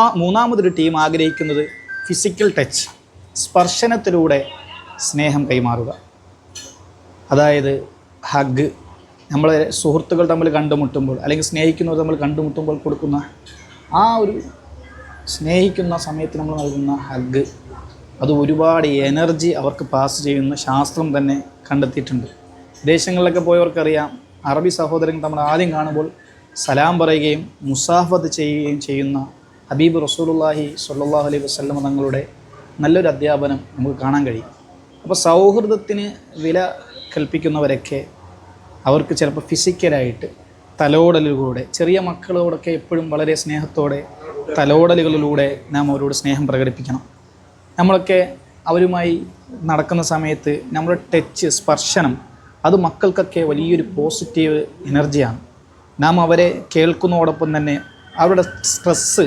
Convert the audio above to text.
ആ മൂന്നാമതൊരു ടീം ആഗ്രഹിക്കുന്നത് ഫിസിക്കൽ ടച്ച് സ്പർശനത്തിലൂടെ സ്നേഹം കൈമാറുക. അതായത് ഹഗ് നമ്മളെ സുഹൃത്തുക്കൾ തമ്മിൽ കണ്ടുമുട്ടുമ്പോൾ അല്ലെങ്കിൽ സ്നേഹിക്കുന്നവർ തമ്മിൽ കണ്ടുമുട്ടുമ്പോൾ കൊടുക്കുന്ന ആ ഒരു സ്നേഹിക്കുന്ന സമയത്ത് നമ്മൾ നൽകുന്ന ഹഗ് അത് ഒരുപാട് എനർജി അവർക്ക് പാസ് ചെയ്യുന്ന ശാസ്ത്രം തന്നെ കണ്ടെത്തിയിട്ടുണ്ട്. വിദേശങ്ങളിലൊക്കെ പോയവർക്കറിയാം അറബി സഹോദരങ്ങൾ നമ്മൾ ആദ്യം കാണുമ്പോൾ സലാം പറയുകയും മുസാഫത്ത് ചെയ്യുകയും ചെയ്യുന്ന ഹബീബ് റസൂലുള്ളാഹി സ്വല്ലല്ലാഹു അലൈഹി വസല്ലം തങ്ങളുടെ നല്ലൊരു അധ്യാപനം നമുക്ക് കാണാൻ കഴിയും. അപ്പോൾ സൗഹൃദത്തിന് വില കൽപ്പിക്കുന്നവരൊക്കെ അവർക്ക് ചിലപ്പോൾ ഫിസിക്കലായിട്ട് തലോടലുകളിലൂടെ ചെറിയ മക്കളോടൊക്കെ എപ്പോഴും വളരെ സ്നേഹത്തോടെ തലോടലുകളിലൂടെ നാം അവരോട് സ്നേഹം പ്രകടിപ്പിക്കണം. നമ്മളൊക്കെ അവരുമായി നടക്കുന്ന സമയത്ത് നമ്മുടെ ടച്ച് സ്പർശനം അത് മക്കൾക്കൊക്കെ വലിയൊരു പോസിറ്റീവ് എനർജിയാണ്. നാം അവരെ കേൾക്കുന്നതോടൊപ്പം തന്നെ അവരുടെ സ്ട്രെസ്സ്